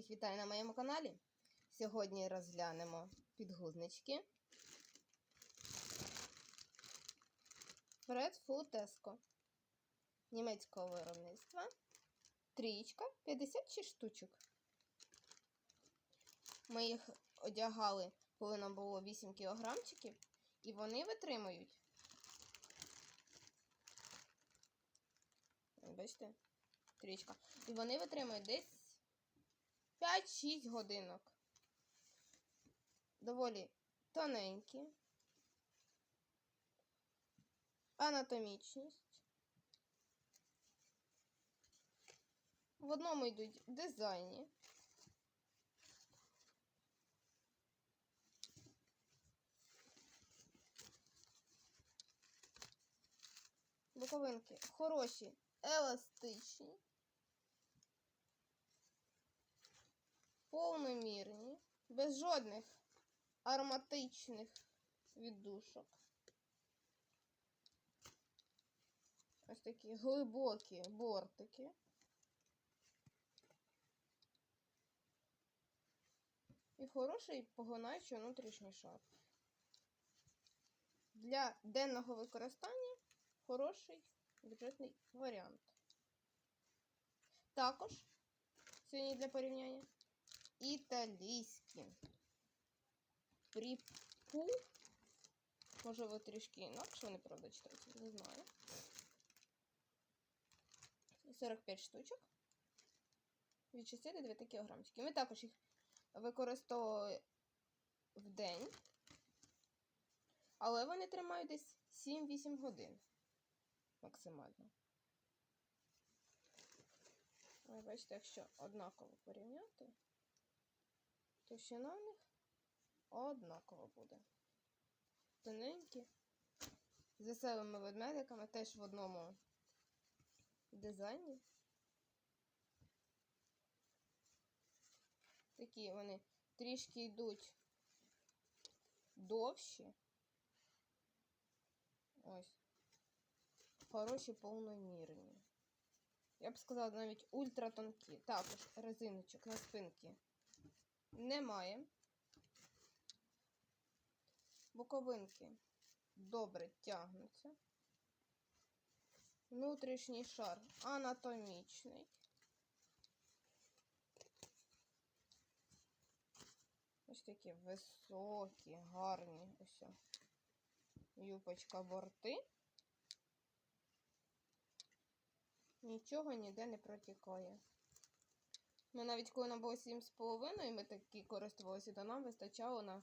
Всіх вітаю на моєму каналі. Сьогодні розглянемо підгузнички. Red Food німецького виробництва. Трієчка 56 штучок. Ми їх одягали, коли нам було 8 кілограмчиків, і вони витримують. Бачите? Трічка. І вони витримують десь 5-6 годинок. Доволі тоненькі. Анатомічність. В одному йдуть дизайні. Боковинки хороші, еластичні, повномірні, без жодних ароматичних віддушок. Ось такі глибокі бортики. І хороший погонаючий внутрішній шар. Для денного використання хороший бюджетний варіант. Також сьогодні для порівняння італійські пріпу. Можливо, трішки інакше вони, правда, читаються, не знаю. 45 штучок. Від 6 до 9 кілограмчиків. Ми також їх використовували в день. Але вони тримають десь 7-8 годин максимально. Ви бачите, якщо однаково порівняти, то ще на них однаково буде. Тоненькі, з веселими ведмедиками теж в одному дизайні. Такі вони трішки йдуть довші. Ось. Хороші повномірні. Я б сказала, навіть ультратонкі. Також резиночок на спинки немає. Боковинки добре тягнуться. Внутрішній шар анатомічний. Ось такі високі, гарні ось. Юпочка борти. Нічого ніде не протікає. Ми навіть коли нам було 7,5, ми такі користувалися, то нам вистачало на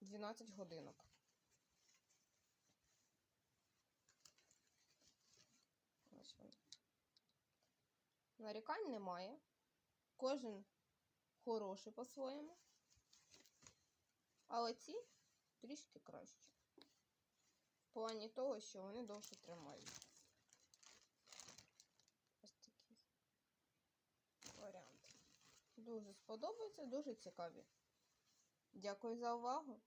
12 годинок. Нарікань немає. Кожен хороший по-своєму. Але ці трішки краще. В плані того, що вони довше тримають. Ось такі варіанти. Дуже сподобаються, дуже цікаві. Дякую за увагу!